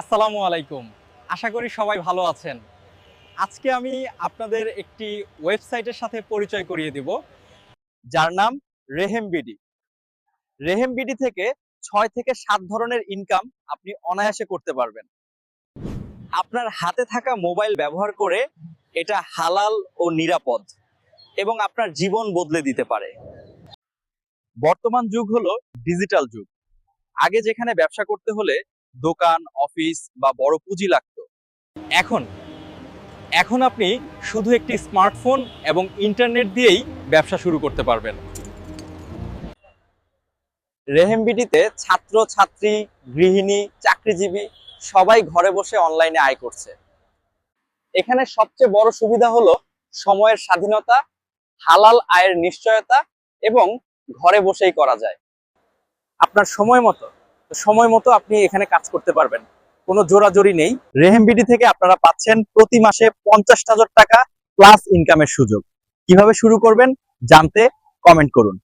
আসসালামু আলাইকুম। আশা করি সবাই ভালো আছেন। আজকে আমি আপনাদের একটি ওয়েবসাইটের সাথে পরিচয় করিয়ে দিব, যার নাম রেহেমবিডি রেহেমবিডি থেকে ছয় থেকে সাত ধরনের ইনকাম আপনি অনায়াসে করতে পারবেন। আপনার হাতে থাকা মোবাইল ব্যবহার করে এটা হালাল ও নিরাপদ এবং আপনার জীবন বদলে দিতে পারে। বর্তমান যুগ হলো ডিজিটাল যুগ। আগে যেখানে ব্যবসা করতে হলে দোকান, অফিস বা বড় পুঁজি লাগতো। এখন এখন আপনি শুধু একটি স্মার্টফোন এবং ইন্টারনেট দিয়েই ব্যবসা শুরু করতে পারবেন। রেহেমবিডিতে ছাত্র, ছাত্রী, গৃহিণী, চাকরিজীবী সবাই ঘরে বসে অনলাইনে আয় করছে। এখানে সবচেয়ে বড় সুবিধা হলো সময়ের স্বাধীনতা, হালাল আয়ের নিশ্চয়তা এবং ঘরে বসেই করা যায়। আপনার সময় মতো সময় মতো আপনি এখানে কাজ করতে পারবেন। কোনো জোরাজোরি নেই। রেহেমবিডি থেকে আপনারা পাচ্ছেন প্রতি মাসে পঞ্চাশ হাজার টাকা প্লাস ইনকামের সুযোগ। কীভাবে শুরু করবেন জানতে কমেন্ট করুন।